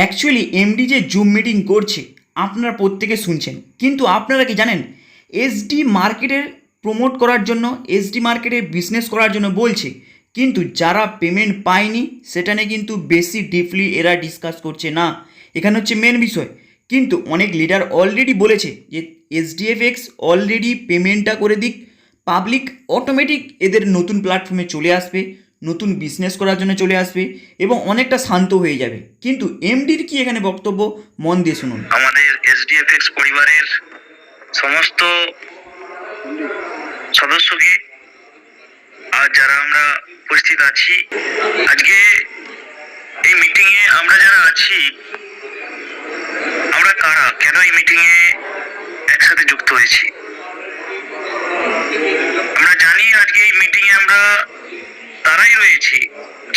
Actually MD যে zoom meeting করছে, আপনারা প্রত্যেকে শুনছেন। কিন্তু আপনারা কি জানেন? এসডি মার্কেটের প্রমোট করার জন্য এসডি মার্কেটের বিজনেস করার জন্য বলছে। কিন্তু যারা পেমেন্ট পায়নি সেটা নিয়ে কিন্তু বেশি ডিপলি এরা ডিসকাস করছে না। এখানে হচ্ছে মেন বিষয়। কিন্তু অনেক লিডার অলরেডি বলেছে যে এসডিএফএক্স অলরেডি পেমেন্টটা করে দিক। পাবলিক অটোমেটিক এদের নতুন প্ল্যাটফর্মে চলে আসবে। নতুন বিজনেস করার জন্য চলে আসবে এবং অনেকটা শান্ত হয়ে যাবে। কিন্তু এমডির কি এখানে বক্তব্য? মন দিয়ে শুনুন। আমাদের এসডিএফএক্স পরিবারের সমস্ত সদস্যকে আর যারা আমরা উপস্থিত আছি, আজকে এই মিটিং এ আমরা যারা আছি, আমরা কারা? কেন এই মিটিং এ একসাথে যুক্ত হয়েছি?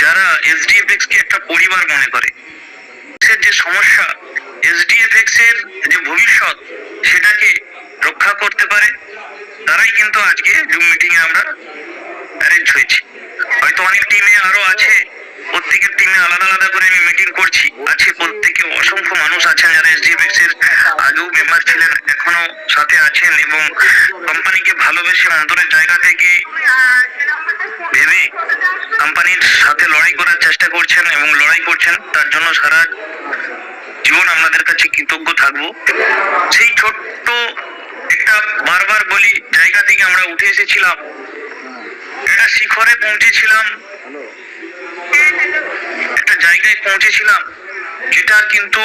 যারা এসডিএফএক্স কে একটা পরিবার মনে করে যে সমস্যা এসডিএফএক্স এর যে ভবিষ্যৎ, সেটাকে রক্ষা করতে পারে, তারাই কিন্তু আজকে জুম মিটিং এ আমরা অ্যারেঞ্জ হয়েছি। হয়তো অনেক টিমে আরও আছে প্রত্যেকের টিমে আলাদা আলাদা করে আমি মিটিং করছি। আছে প্রত্যেকে অসংখ্য মানুষ আছেন যারা এসডিএফএক্স এর আগেও মেম্বার ছিলেন, এখনও সাথে আছেন এবং কোম্পানিকে ভালোবেসে অন্তরের জায়গা থেকে ভেবে কোম্পানির সাথে লড়াই করার চেষ্টা করছেন এবং লড়াই করছেন, তার জন্য সারা জীবন আপনাদের কাছে কৃতজ্ঞ থাকব। সেই ছোট্ট একটা বারবার বলি, জায়গা থেকে আমরা উঠে এসেছিলাম, একটা শিখরে পৌঁছেছিলাম জায়গায় পৌঁছেছিলাম যেটা কিন্তু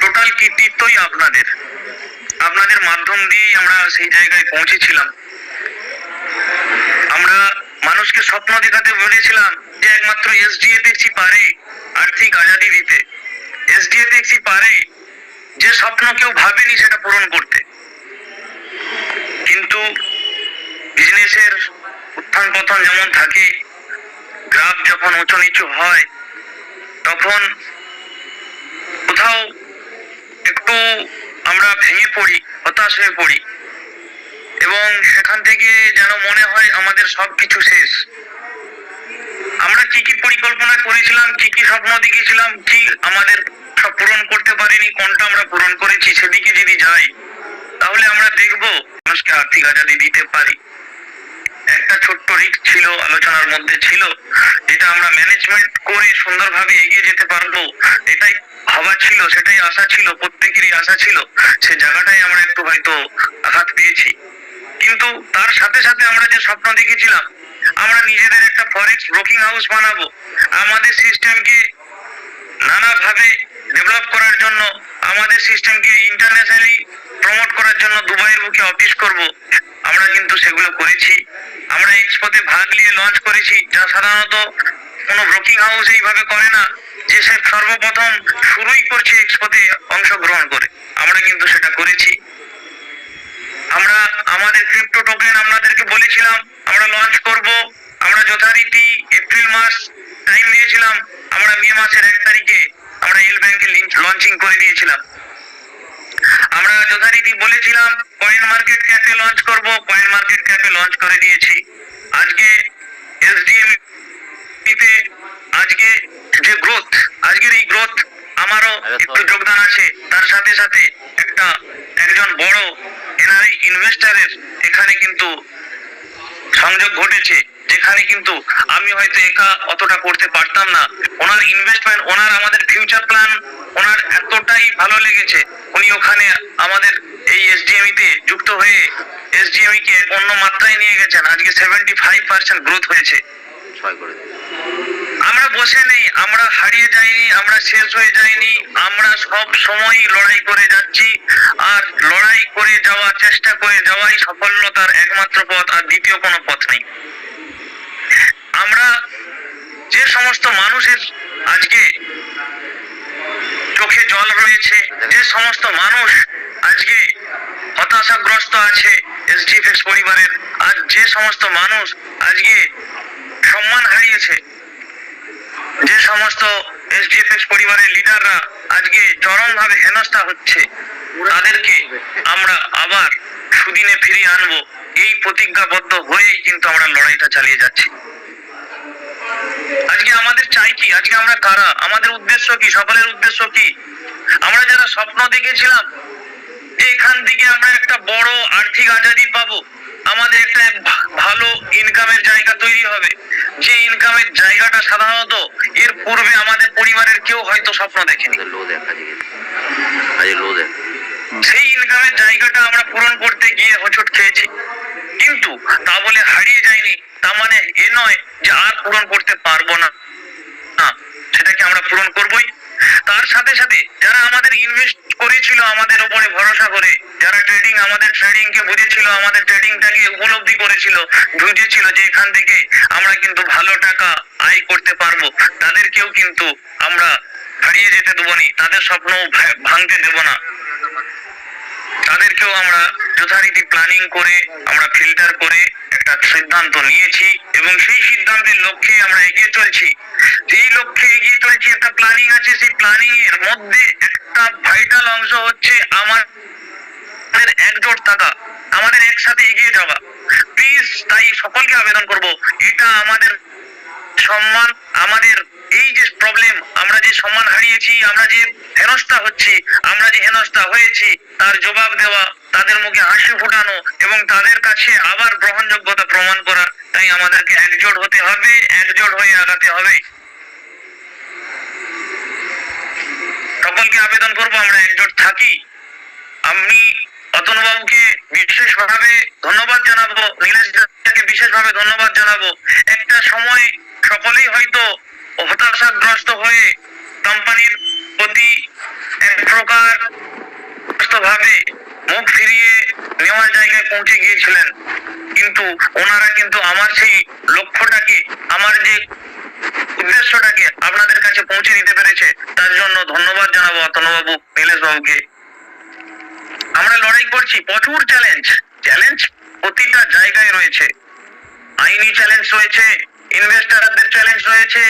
টোটাল কৃতিত্বই আপনাদের। আপনাদের মাধ্যম দিয়েই আমরা সেই জায়গায় পৌঁছেছিলাম। আমরা মানুষকে স্বপ্ন দেখাতে বলেছিলাম যে একমাত্র এসডিএফএক্সই পারে আর্থিক আজাদি দিতে। এসডিএফএক্সই পারে যে স্বপ্ন কেউ ভাবেনি সেটা পূরণ করতে। কিন্তু বিজনেসের উত্থান পতন যেমন থাকে, গ্রাফ যখন উঁচু নিচু হয় তখন কোথাও একটু আমরা ভেঙে পড়ি, হতাশ হয়ে পড়ি, এবং সেখান থেকে যেন মনে হয় আমাদের সবকিছু শেষ। আমরা কি কি পরিকল্পনা করেছিলাম, কি কি স্বপ্ন দেখেছিলাম, কি আমাদের সব পূরণ করতে পারিনি, কোনটা আমরা পূরণ করেছি সেদিকে যদি যাই, তাহলে আমরা দেখব মানুষকে আর্থিক আজাদি দিতে পারি। একটা ছোট্ট রিস্ক ছিল, আলোচনার মধ্যে ছিল, যেটা আমরা ম্যানেজমেন্ট করে সুন্দরভাবে এগিয়ে যেতে পারব, এটাই ভাবা ছিল, সেটাই আশা ছিল, প্রত্যেকেরই আশা ছিল, সে জায়গাটাই আমরা একটু হয়তো আঘাত পেয়েছি। কিন্তু তার সাথে সাথে আমরা যে স্বপ্ন দেখেছিলাম, আমরা নিজেদের একটা ফরেক্স ব্রোকিং হাউস বানাবো। আমাদের সিস্টেমকে নানাভাবে ডেভেলপ করার জন্য, আমাদের সিস্টেমকে ইন্টারন্যাশনালি প্রমোট করার জন্য দুবাইয়ের বুকে অফিস করব। আমরা কিন্তু সেগুলো করেছি। আমরা এক্সপোতে ভাগ নিয়ে লঞ্চ করেছি, যা সাধারণত কোনো ব্রোকিং হাউস এইভাবে করে না, যে সে সর্বপ্রথম শুরুই করছে এক্সপোতে অংশগ্রহণ করে। আমরা কিন্তু সেটা করেছি। আমরা আমাদের ক্রিপ্টো টোকেন আপনাদেরকে বলেছিলাম, আমরা লঞ্চ করব। আমরা যথারীতি এপ্রিল মাস টাইম দিয়েছিলাম আমরা মে মাসের এক তারিখে আমরা এল ব্যাংকে লঞ্চিং করে দিয়েছিলাম। আমরা যথারীতি বলেছিলাম কয়েন মার্কেট ক্যাপে লঞ্চ করব কয়েন মার্কেট ক্যাপে লঞ্চ করে দিয়েছি। আজকে এসডিএম তে আজকে যে গ্রোথ আজকের এই গ্রোথ আমারও একটু যোগদান আছে। তার সাথে সাথে একটা একজন বড় এনআরআই ইনভেস্টারের এখানে কিন্তু সংযোগ ঘটেছে। যেখানে কিন্তু আমি হয়তো একা অতটা করতে পারতাম না। ওনার ইনভেস্টমেন্ট ওনার আমাদের ফিউচার প্ল্যান ওনার এতটাই ভালো লেগেছে। উনি ওখানে আমাদের এই এসডিএমই তে যুক্ত হয়ে এসডিএমই কে অন্য মাত্রায় নিয়ে গেছেন। আজকে সেভেন্টি ফাইভ পার্সেন্ট গ্রোথ হয়েছে আমরা বসে নেই আমরা হারিয়ে যাইনি আমরা শেষ হয়ে যাইনি আমরা সব সময় লড়াই করে যাচ্ছি। আর লড়াই করে যাওয়া চেষ্টা করে যাওয়াই সফলতার একমাত্র পথ আর দ্বিতীয় কোনো পথ নেই আমরা যে সমস্ত মানুষের আজকে চোখে জল রয়েছে। যে সমস্ত মানুষ আজকে হতাশাগ্রস্ত আছে এসডিএফএক্স পরিবারের, আর যে সমস্ত মানুষ আজকে সম্মান হারিয়েছে, যে সমস্ত এসডিএফএক্স পরিবারের লিডাররা আজকে চরমভাবে হেনস্থা হচ্ছে, তাদেরকে আমরা আবার সুদিনে ফিরিয়ে আনব। এই প্রতিজ্ঞাবদ্ধ হয়েই কিন্তু আমরা লড়াইটা চালিয়ে যাচ্ছি। আজকে আমাদের চাই কি? আজকে আমরা কারা? আমাদের উদ্দেশ্য কি? সকলের উদ্দেশ্য কি? আমরা যারা স্বপ্ন দেখেছিলাম যে এখান থেকে আমরা একটা বড় আর্থিক আজাদি পাবো। আমাদের একটা ভালো ইনকামের জায়গা তৈরি হবে। যে ইনকামের জায়গাটা সাধারণত এর পূর্বে আমাদের পরিবারের কেউ হয়তো স্বপ্ন দেখেনি। লো দেখ লো দেখ। সেই ইনকামের জায়গাটা আমরা পূরণ করতে গিয়ে হোঁচট খেয়েছি। কিন্তু তা বলে হারিয়ে যায়নি তা মানে এ নয় যে আর পূরণ করতে পারব না। সেটাকে আমরা পূরণ করবই। তার সাথে সাথে যারা আমাদের ইনভেস্ট করেছিল আমাদের উপরে ভরসা করে, যারা ট্রেডিং আমাদের ট্রেডিং কে বুঝেছিল, আমাদের ট্রেডিংটাকে উপলব্ধি করেছিল, বুঝেছিল যে এখান থেকে আমরা কিন্তু ভালো টাকা আয় করতে পারব, তাদেরকেও কিন্তু আমরা হারিয়ে যেতে দেবো তাদের স্বপ্ন ভাঙতে দেবো না। তাদেরকেও আমরা যথারীতি প্ল্যানিং করে, আমরা ফিল্টার করে একটা সিদ্ধান্ত নিয়েছি এবং সেই সিদ্ধান্তের লক্ষ্যে আমরা এগিয়ে চলছি। যেই লক্ষ্যে এগিয়ে চলছি, একটা প্ল্যানিং আছে, সেই প্ল্যানিং এর মধ্যে একটা ভাইটাল অংশ হচ্ছে আমার আমাদের একজোট থাকা, আমাদের একসাথে এগিয়ে যাওয়া। প্লিজ তাই সকলকে আবেদন করব, এটা আমাদের সম্মান আমাদের, এই যে প্রবলেম আমরা যে সম্মান হারিয়েছি, আমরা যে হেনস্থা হচ্ছি, আমরা যে হেনস্থা হয়েছি, তার জবাব দেওয়া, তাদের মুখে হাসি ফুটানো এবং তাদের কাছে আবার গ্রহণযোগ্যতা প্রমাণ করা, তাই আমাদেরকে একজোট হতে হবে, একজোট হয়ে আগাতে হবে। সকলকে আবেদন করব, আমরা একজোট থাকি। আমি অতনু বাবুকে বিশেষভাবে ধন্যবাদ জানাব, নীলেশ বিশেষভাবে ধন্যবাদ জানাব। একটা সময় সকলেই হয়তো হতাশাগ্রস্ত হয়ে কোম্পানির প্রতি এক প্রকার ভাবে মুখ ফিরিয়ে নেওয়ার জায়গায় পৌঁছে গিয়েছিলেন। কিন্তু ওনারা কিন্তু আমার সেই লক্ষ্যটাকে, আমার যে উদ্দেশ্যটাকে আপনাদের কাছে পৌঁছে দিতে পেরেছে, তার জন্য ধন্যবাদ জানাব অতনুবাবু, নীলেশ বাবুকে। আমরা লড়াই করছি, প্রচুর চ্যালেঞ্জ চ্যালেঞ্জ প্রতিটা জায়গায় রয়েছে। আইনি চ্যালেঞ্জ রয়েছে ইনভেস্টারদের চ্যালেঞ্জ রয়েছে,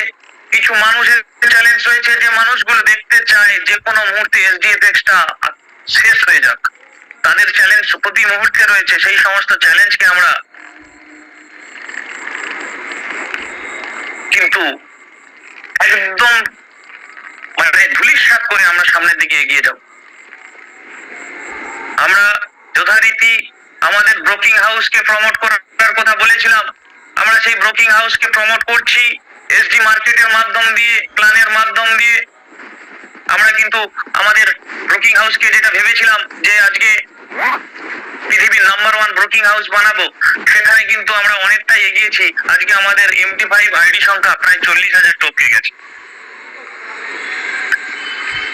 কিছু মানুষের চ্যালেঞ্জ রয়েছে, যে মানুষগুলো দেখতে চায় যে কোনো মুহূর্তে এসডিএফএক্সটা শেষ হয়ে যাক। তাদের চ্যালেঞ্জ প্রতি মুহূর্তে রয়েছে, সেই সমস্ত চ্যালেঞ্জকে আমরা কিন্তু একদম মানে ধুলিস্বাত করে আমরা সামনের দিকে এগিয়ে যাব। আমরা যথারীতি আমাদের ব্রোকিং হাউসকে প্রমোট করার কথা বলেছিলাম। আমরা সেই ব্রোকিং হাউসকে প্রমোট করছি এসডি মার্কেটের মাধ্যম দিয়ে প্ল্যানের মাধ্যম দিয়ে। আমরা কিন্তু আমাদের ব্রোকিং হাউসকে যেটা ভেবেছিলাম যে আজকে পৃথিবীর নাম্বার ওয়ান ব্রোকিং হাউস বানাবো, সেখানে কিন্তু আমরা অনেকটাই এগিয়েছি। আজকে আমাদের এমটি ফাইভ আইডি সংখ্যা প্রায় চল্লিশ হাজার টপকে গেছে।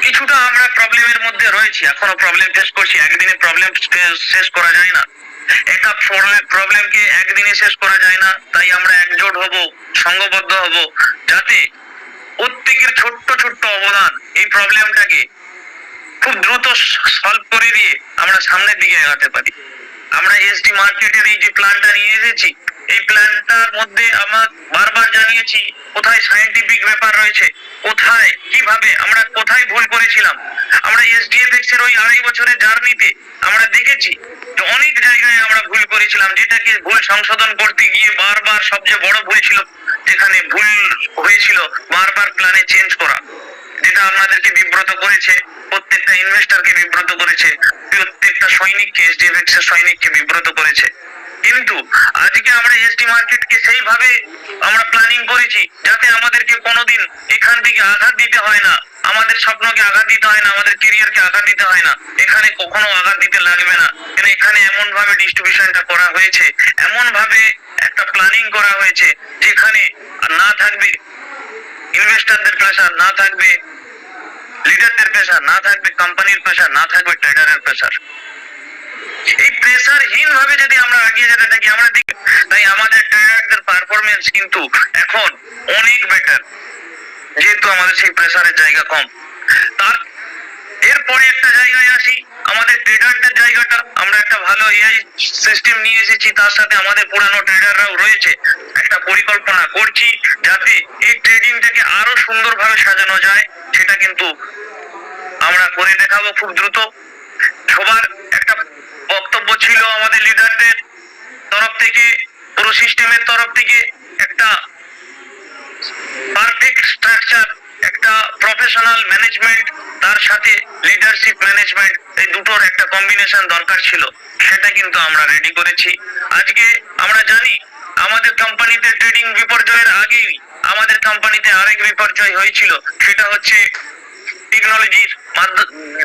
কিছুটা আমরা প্রবলেমের মধ্যে রয়েছি, এখনও প্রবলেম ফেস করছি, একদিনে প্রবলেম শেষ করা যায় না। একটা প্রবলেমকে একদিনে শেষ করা যায় না, তাই আমরা একজোট হব সংঘবদ্ধ হব, যাতে প্রত্যেকের ছোট্ট ছোট্ট অবদান এই প্রবলেমটাকে খুব দ্রুত সলভ করে দিয়ে আমরা সামনের দিকে এগাতে পারি। আমরা এসডি মার্কেটের এই যে প্ল্যানটা নিয়ে এসেছি এই প্ল্যানটার মধ্যে আমরা বারবার জানিয়েছি, কোথায় সায়েন্টিফিক ব্যাপার রয়েছে? কোথায়? কীভাবে? আমরা কোথায় ভুল করেছিলাম? আমরা এসডিএফএক্স এর ওই আড়াই বছরের জার্নিতে আমরা দেখেছি যে অনেক জায়গায় আমরা ভুল করেছিলাম, যেটাকে ভুল সংশোধন করতে গিয়ে বারবার সবচেয়ে বড় ভুল ছিল, যেখানে ভুল হয়েছিল বারবার প্ল্যানে চেঞ্জ করা। যেটা আপনাদেরকে বিব্রত করেছে, প্রত্যেকটা ইনভেস্টরকে বিব্রত করেছে, প্রত্যেকটা সৈনিককে এসডিএফএক্স এর সৈনিককে বিব্রত করেছে। কিন্তু আজকে আমরা এসডি মার্কেটকে সেইভাবে আমরা প্ল্যানিং করেছি যাতে আমাদেরকে কোনোদিন এখান থেকে আঘাত দিতে হয় না। আমাদের স্বপ্নকে আঘাত দিতে হয় না, আমাদের কেরিয়ারকে আঘাত দিতে হয় না। এখানে কখনো আঘাত দিতে লাগবে না। কেন এখানে এমন ভাবে ডিস্ট্রিবিউশনটা করা হয়েছে এমন ভাবে একটা প্ল্যানিং করা হয়েছে যেখানে না থাকবে ইনভেস্টরদের প্রেশার না থাকবে লিডারদের প্রেশার না থাকবে কোম্পানির প্রেশার না থাকবে ট্রেডারের প্রেশার এই প্রেশারহীন ভাবে যদি আমরা এগিয়ে যেতে থাকি, আমরা তাই আমাদের ট্রেডারদের পারফরমেন্স কিন্তু এখন অনেক বেটার যেহেতু আমাদের সেই প্রেশারের জায়গা কম। তার এরপরে একটা জায়গায় আসি, আমাদের ট্রেডারদের জায়গাটা। আমরা একটা ভালো এআই সিস্টেম নিয়ে এসেছি, তার সাথে আমাদের পুরানো ট্রেডাররাও রয়েছে। একটা পরিকল্পনা করছি যাতে এই ট্রেডিংটাকে আরও সুন্দরভাবে সাজানো যায়, সেটা কিন্তু আমরা করে দেখাবো খুব দ্রুত। সবার বক্তব্য ছিল আমাদের লিডারদের তরফ থেকে, পুরো সিস্টেমের তরফ থেকে একটা পারফেক্ট স্ট্রাকচার একটা প্রফেশনাল ম্যানেজমেন্ট তার সাথে লিডারশিপ ম্যানেজমেন্ট এই দুটোর একটা কম্বিনেশন দরকার ছিল। সেটা কিন্তু আমরা রেডি করেছি। আজকে আমরা জানি, আমাদের কোম্পানিতে ট্রেডিং বিপর্যয়ের আগেই আমাদের কোম্পানিতে আরেক বিপর্যয় হয়েছিল। সেটা হচ্ছে টেকনোলজির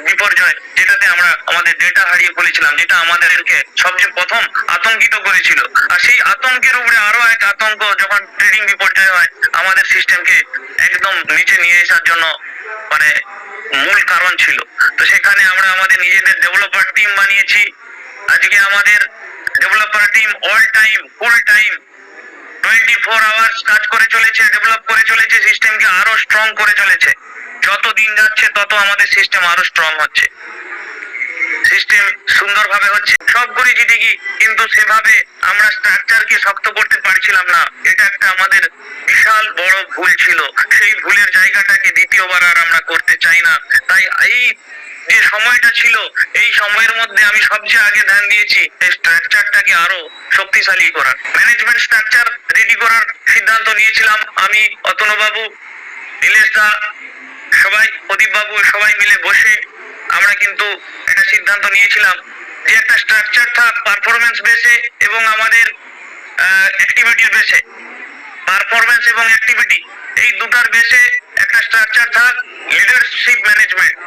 বিপর্যয়, যেটাতে আমরা আমাদের ডেটা হারিয়ে ফেলেছিলাম, যেটা আমাদেরকে সবচেয়ে প্রথম আতঙ্কিত করেছিল। আর সেই আতঙ্কের উপরে আরও এক আতঙ্ক যখন ট্রেডিং বিপর্যয় হয়, আমাদের সিস্টেমকে একদম নিচে নিয়ে আসার জন্য মানে মূল কারণ ছিল। তো সেখানে আমরা আমাদের নিজেদের ডেভেলপার টিম বানিয়েছি। আজকে আমাদের developer team all time full time twenty four hours কাজ করে চলেছে ডেভেলপ করে চলেছে সিস্টেমকে আরও স্ট্রং করে চলেছে। যত দিন যাচ্ছে, তত আমাদের সিস্টেম আরও স্ট্রং হচ্ছে। সিস্টেম সুন্দরভাবে হচ্ছে। সব করেছি ঠিকই কিন্তু সেভাবে আমরা স্ট্রাকচারকে শক্ত করতে পারছিলাম না। এটা একটা আমাদের বিশাল বড় ভুল ছিল। সেই ভুলের জায়গাটাকে দ্বিতীয়বার আর আমরা করতে চাই না। তাই এই যে সময়টা ছিল, এই সময়ের মধ্যে আমি সবচেয়ে আগে ধ্যান দিয়েছি, এই স্ট্রাকচারটাকে আরও শক্তিশালী করার। ম্যানেজমেন্ট স্ট্রাকচার রেডি করার সিদ্ধান্ত নিয়েছিলাম আমি, অতনুবাবু, নীলেশ দা সবাই প্রদীপ বাবু সবাই মিলে বসে আমরা কিন্তু একটা সিদ্ধান্ত নিয়েছিলাম যে একটা স্ট্রাকচার থাক পারফরমেন্স বেসে এবং আমাদের অ্যাক্টিভিটির বেসে পারফরমেন্স এবং অ্যাক্টিভিটি এই দুটার বেসে একটা স্ট্রাকচার থাক লিডারশিপ ম্যানেজমেন্ট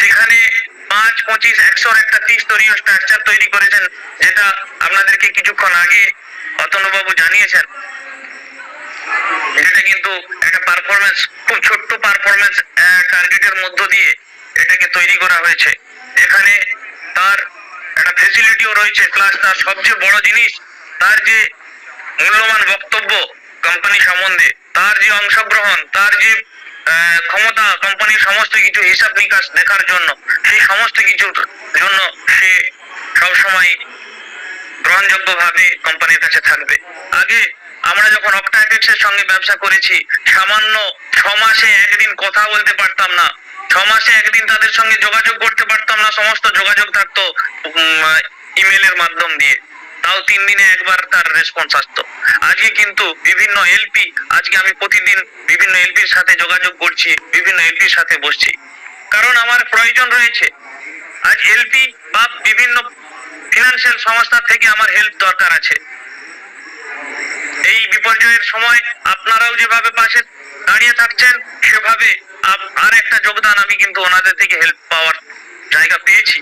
সেখানে পাঁচ, পঁচিশ, একশোর একটা ত্রিস্তরীয় স্ট্রাকচার তৈরি করেছেন, যেটা আপনাদেরকে কিছুক্ষণ আগে অতনুবাবু জানিয়েছেন। এটা কিন্তু একটা পারফরমেন্স খুব ছোট্ট পারফরমেন্স টার্গেটের মধ্য দিয়ে এটাকে তৈরি করা হয়েছে। যেখানে তার একটা ফেসিলিটিও রয়েছে প্লাস তার সবচেয়ে বড় জিনিস, তার যে মূল্যবান বক্তব্য কোম্পানি সম্বন্ধে, তার যে অংশগ্রহণ, তার যে ক্ষমতা কোম্পানির সমস্ত কিছু হিসাব নিকাশ দেখার জন্য, সেই সমস্ত কিছুর জন্য সে সবসময় গ্রহণযোগ্যভাবে কোম্পানির কাছে থাকবে। আগে আমরা যখন অক্টাটেক্সের সঙ্গে ব্যবসা করেছি, সামান্য ছ মাসে একদিন কথা বলতে পারতাম না। ছ মাসে একদিন তাদের সঙ্গে যোগাযোগ করতে পারতাম না, সমস্ত যোগাযোগ থাকতো ইমেলের মাধ্যম দিয়ে। তাও তিন দিনে একবার তার রেসপন্স আসতো। আজকে কিন্তু বিভিন্ন এলপি আজকে আমি প্রতিদিন বিভিন্ন এলপির সাথে যোগাযোগ করছি, বিভিন্ন এলপির সাথে বসছি। কারণ আমার প্রয়োজন রয়েছে। আজ এলপি বা বিভিন্ন ফিনান্সিয়াল সংস্থা থেকে আমার হেল্প দরকার আছে। এই বিপর্যয়ের সময় আপনারাও যেভাবে পাশে দাঁড়িয়ে থাকছেন, সেভাবে আর একটা যোগদান আমি কিন্তু ওনাদের থেকে হেল্প পাওয়ার জায়গা পেয়েছি।